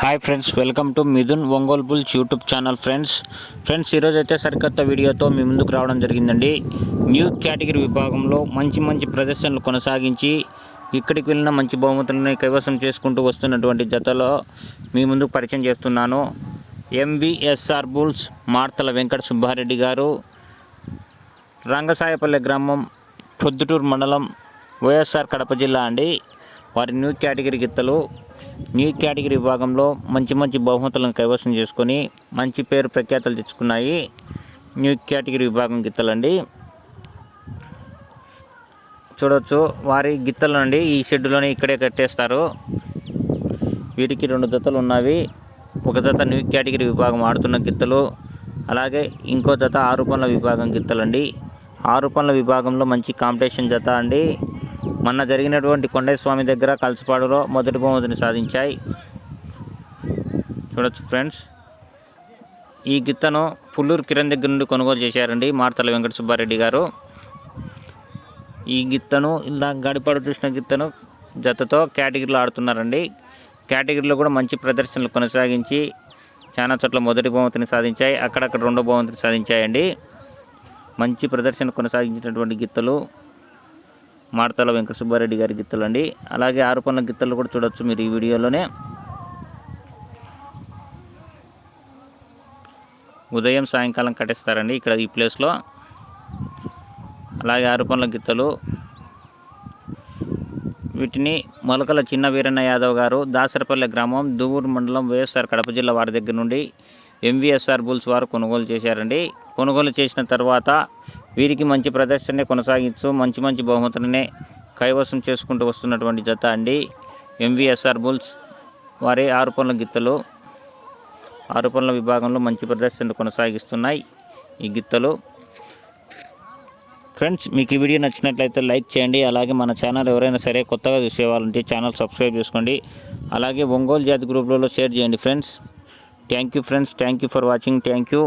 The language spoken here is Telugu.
Hi friends welcome to Mithun Ongole bulls YouTube channel friends friends ఈరోజు అయితే సరికొత్త వీడియోతో మీ ముందుకు రావడం జరిగిందండి. న్యూ కేటగిరీ విభాగంలో మంచి మంచి ప్రదర్శనలు కొనసాగించి ఇక్కడికి వెళ్ళిన మంచి బహుమతులను కైవసం చేసుకుంటూ వస్తున్నటువంటి జతలో మీ ముందుకు పరిచయం చేస్తున్నాను. ఎంవిఎస్ఆర్ బుల్స్ మార్తల వెంకట సుబ్బారెడ్డి గారు రంగసాయపల్లె గ్రామం పొద్దుటూరు మండలం వైఎస్ఆర్ కడప జిల్లా అండి. వారి న్యూ కేటగిరీ గిత్తలు న్యూ కేటగిరీ విభాగంలో మంచి మంచి బహుమతులను కైవసం చేసుకొని మంచి పేరు ప్రఖ్యాతలు తెచ్చుకున్నాయి న్యూ కేటగిరీ విభాగం గిత్తలండి. చూడవచ్చు వారి గిత్తలు ఈ షెడ్డులోనే ఇక్కడే కట్టేస్తారు. వీటికి రెండు జతలు ఉన్నవి. ఒక జత న్యూ కేటగిరీ విభాగం ఆడుతున్న గిత్తలు అలాగే ఇంకో జత ఆరు పనుల విభాగం గిత్తలండి. ఆరు పనుల విభాగంలో మంచి కాంపిటీషన్ జత అండి. మొన్న జరిగినటువంటి కొండయ్య స్వామి దగ్గర కలసపాడులో మొదటి బహుమతిని సాధించాయి. చూడొచ్చు ఫ్రెండ్స్. ఈ గిత్తను పుల్లూరు కిరణ్ దగ్గర నుండి కొనుగోలు చేశారండి మార్తల వెంకట సుబ్బారెడ్డి గారు. ఈ గిత్తను ఇలా గడిపాడు చూసిన గిత్తను జతతో కేటగిరీలో ఆడుతున్నారండి. కేటగిరీలో కూడా మంచి ప్రదర్శనలు కొనసాగించి చాలా చోట్ల మొదటి బహుమతిని సాధించాయి. అక్కడక్కడ రెండో బహుమతిని సాధించాయండి. మంచి ప్రదర్శన కొనసాగించినటువంటి గిత్తలు మార్తల వెంకట సుబ్బారెడ్డి గారి గిత్తలు అండి అలాగే ఆరు పనుల గిత్తలు కూడా చూడొచ్చు మీరు ఈ వీడియోలోనే. ఉదయం సాయంకాలం కట్టేస్తారండి ఇక్కడ ఈ ప్లేస్లో. అలాగే ఆరు పనుల గిత్తలు. వీటిని మొలకల చిన్న వీరన్న యాదవ్ గారు దాసరపల్లె గ్రామం దువ్వూరు మండలం వైఎస్ఆర్ కడప జిల్లా వారి దగ్గర నుండి ఎంవీఎస్ఆర్ బుల్స్ వారు కొనుగోలు చేశారండి. కొనుగోలు చేసిన తర్వాత వీరికి మంచి ప్రదర్శననే కొనసాగించు మంచి మంచి బహుమతులనే కైవసం చేసుకుంటూ వస్తున్నటువంటి జత అండి. ఎంవిఎస్ఆర్ బుల్స్ వారి ఆరు పనుల గిత్తలు ఆరు పనుల విభాగంలో మంచి ప్రదర్శనలు కొనసాగిస్తున్నాయి ఈ గిత్తలు. ఫ్రెండ్స్ మీకు ఈ వీడియో నచ్చినట్లయితే లైక్ చేయండి. అలాగే మన ఛానల్ ఎవరైనా సరే కొత్తగా చూసేవాళ్ళంటే ఛానల్ సబ్స్క్రైబ్ చేసుకోండి. అలాగే ఒంగోలు జాతి గ్రూప్లలో షేర్ చేయండి friends. Thank you friends thank you for watching thank you